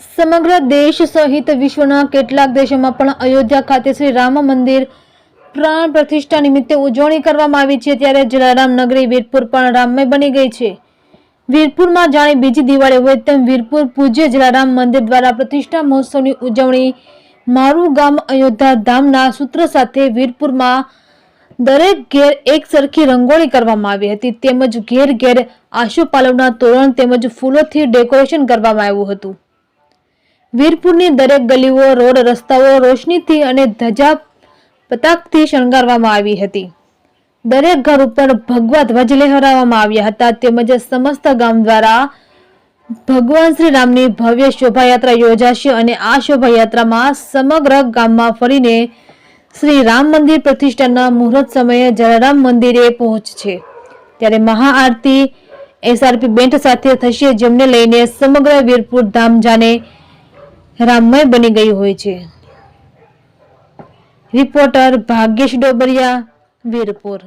સમગ્ર દેશ સહિત વિશ્વના કેટલાક દેશોમાં પણ અયોધ્યા ખાતે શ્રી રામ મંદિર પ્રાણ પ્રતિષ્ઠા નિમિત્તે ઉજવણી કરવામાં આવી છે ત્યારે જલારામ નગરી વીરપુર પણ રામમય બની ગઈ છે. વીરપુરમાં જાણે બીજી દિવાળી હોય તેમ વીરપુર પૂજ્ય જલારામ મંદિર દ્વારા પ્રતિષ્ઠા મહોત્સવની ઉજવણી મારું ગામ અયોધ્યા ધામના સૂત્ર સાથે વીરપુરમાં દરેક ઘેર એક સરખી રંગોળી કરવામાં આવી હતી. તેમજ ઘેર ઘેર આશુપાલવના તોરણ તેમજ ફૂલોથી ડેકોરેશન કરવામાં આવ્યું હતું. વીરપુરની દરેક ગલીઓ, રોડ રસ્તાઓ રોશનીથી અને ધજા પતાકથી શણગારવામાં આવી હતી. દરેક ઘર ઉપર ભગવા ધ્વજ લહેરાવવામાં આવ્યા હતા તેમજ સમસ્ત ગામ દ્વારા ભગવાન શ્રી રામની ભવ્ય શોભાયાત્રા યોજાશે અને આ શોભાયાત્રામાં સમગ્ર ગામમાં ફરીને શ્રી રામ મંદિર પ્રતિષ્ઠાના મુહૂર્ત સમયે જલારામ મંદિરે પહોંચશે. ત્યારે મહાઆરતી એસઆરપી બેન્ટ સાથે થશે, જેમને લઈને સમગ્ર વીરપુર ધામ જાને રામમય બની ગયું હોય છે. રિપોર્ટર ભાગ્યેશ ડોબરિયા વીરપુર.